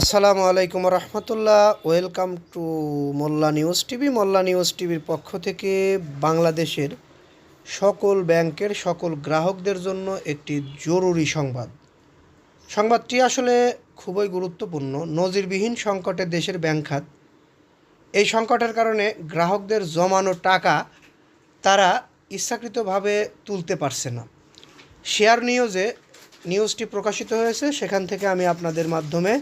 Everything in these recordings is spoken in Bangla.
আসসালামু আলাইকুম রহমতুল্লাহ। Welcome to Molla news TV. Molla news টিভির পক্ষ থেকে বাংলাদেশের সকল ব্যাংকের সকল গ্রাহকদের জন্য একটি জরুরি সংবাদ। সংবাদটি আসলে খুবই গুরুত্বপূর্ণ। নজিরবিহীন সংকটে দেশের ব্যাংক খাত। এই সংকটের কারণে গ্রাহকদের জমানো টাকা তারা ইচ্ছাকৃতভাবে তুলতে পারছে না। শেয়ার নিউজে নিউজটি প্রকাশিত হয়েছে। সেখান থেকে আমি আপনাদের মাধ্যমে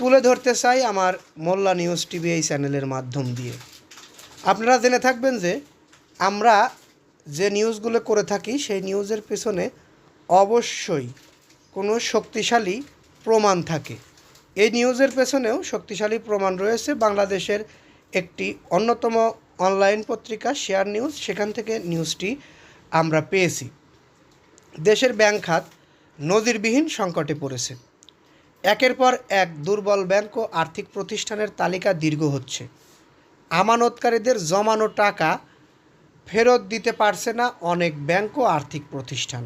তুলে ধরতে চাই আমার মোল্লা নিউজ টিভি এই চ্যানেলের মাধ্যম দিয়ে। আপনারা জেনে থাকবেন যে আমরা যে নিউজগুলো করে থাকি, সেই নিউজের পেছনে অবশ্যই কোনো শক্তিশালী প্রমাণ থাকে। এই নিউজের পেছনেও শক্তিশালী প্রমাণ রয়েছে। বাংলাদেশের একটি অন্যতম অনলাইন পত্রিকা, শেয়ার নিউজ, সেখান থেকে নিউজটি আমরা পেয়েছি। দেশের ব্যাংক খাত নজিরবিহীন সংকটে পড়েছে। একের পর এক দুর্বল ব্যাংক ও আর্থিক প্রতিষ্ঠানের তালিকা দীর্ঘ হচ্ছে। আমানতকারীদের জমানো টাকা ফেরত দিতে পারছে না অনেক ব্যাংক ও আর্থিক প্রতিষ্ঠান।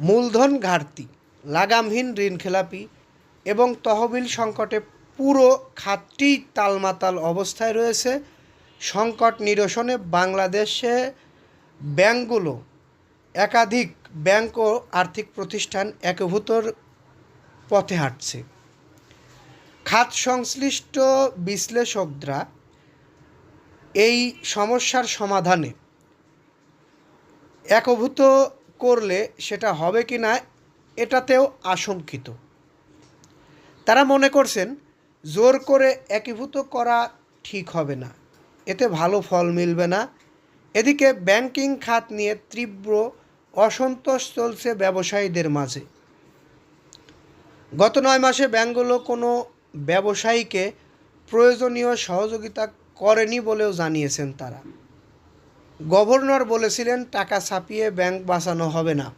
মূলধন ঘাটতি, লাগামহীন ঋণ খেলাপি এবং তহবিল সংকটে পুরো খাতটি তালমাতাল অবস্থায় রয়েছে। সংকট নিরসনে বাংলাদেশে ব্যাংকগুলো একাধিক ব্যাংক ও আর্থিক প্রতিষ্ঠান একভূতর পথে হাঁটছে। খাত সংশ্লিষ্ট বিশ্লেষকরা এই সমস্যার সমাধানে একভূত করলে সেটা হবে কি না, এটাতেও আশঙ্কিত। তারা মনে করছেন, জোর করে একীভূত করা ঠিক হবে না। এতে ভালো ফল মিলবে না। এদিকে ব্যাংকিং খাত নিয়ে তীব্র অসন্তোষ চলছে ব্যবসায়ীদের মাঝে। গত নয় মাসে ব্যাংকগুলো কোনো ব্যবসায়ীকে প্রয়োজনীয় সহযোগিতা করেনি বলেও জানিয়েছেন তারা। গভর্নর বলেছিলেন, টাকা ছাপিয়ে ব্যাংক বাঁচানো হবে না।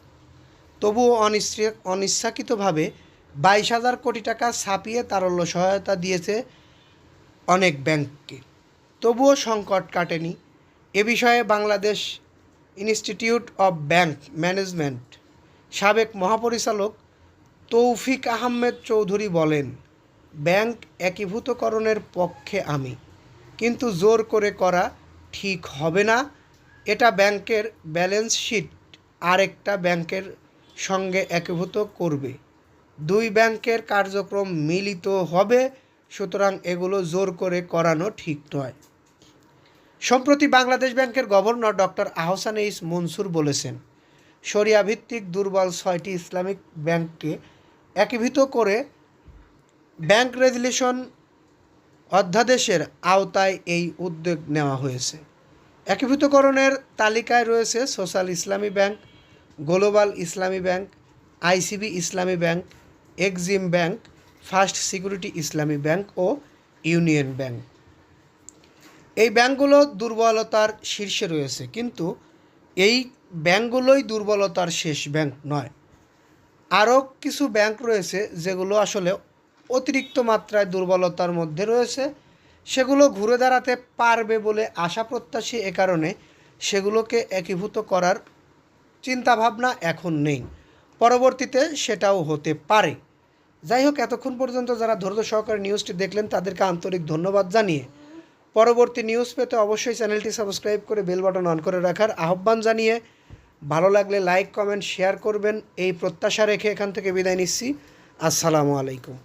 তবুও অনিশ্চি, অনিচ্ছাকৃতভাবে বাইশ হাজার কোটি টাকা ছাপিয়ে তারল্য সহায়তা দিয়েছে অনেক ব্যাংককে। তবুও সংকট কাটেনি। এ বিষয়ে Bangladesh institute of bank management সাবেক মহাপরিচালক তৌফিক আহমেদ চৌধুরী বলেন, ব্যাংক একীভূতকরণের পক্ষে আমি। কিন্তু জোর করে করা ঠিক হবে না। এটা ব্যাংকের ব্যালেন্স শিট আরেকটা ব্যাংকের সঙ্গে একীভূত করবে। দুই ব্যাংকের কার্যক্রম মিলিত হবে, সুতরাং এগুলো জোর করে করানো ঠিক নয়। সম্প্রতি বাংলাদেশ ব্যাংকের governor doctor Ahsan H Mansur বলেছেন শরিয়া ভিত্তিক দুর্বল ছয়টি ইসলামিক ব্যাংককে একীভূত করে ব্যাংক রেজুলেশন অধ্যাদেশের আওতায় এই উদ্যোগ নেওয়া হয়েছে। একীভূতকরণের তালিকায় রয়েছে social Islami bank, global Islami bank, ICB Islami bank, Exim bank, first security Islami bank ও ইউনিয়ন ব্যাংক। এই ব্যাংকগুলো দুর্বলতার শীর্ষে রয়েছে, কিন্তু এই ব্যাংকগুলোই দুর্বলতার শেষ ব্যাংক নয়। আরও কিছু ব্যাংক রয়েছে যেগুলো আসলে অতিরিক্ত মাত্রায় দুর্বলতার মধ্যে রয়েছে। সেগুলো ঘুরে দাঁড়াতে পারবে বলে আশা প্রত্যাশী এ কারণে সেগুলোকে একীভূত করার চিন্তাভাবনা এখন নেই। পরবর্তীতে সেটাও হতে পারে। যাই হোক, এতক্ষণ পর্যন্ত যারা ধৈর্য সহকারে নিউজটি দেখলেন, তাদেরকে আন্তরিক ধন্যবাদ জানিয়ে পরবর্তী নিউজ পেতে অবশ্যই চ্যানেলটি সাবস্ক্রাইব করে বেল বাটন অন করে রাখার আহ্বান জানিয়ে ভালো লাগলে লাইক কমেন্ট শেয়ার করবেন। এই প্রত্যাশা রেখে এখান থেকে বিদায় নিচ্ছি। আসসালামু আলাইকুম।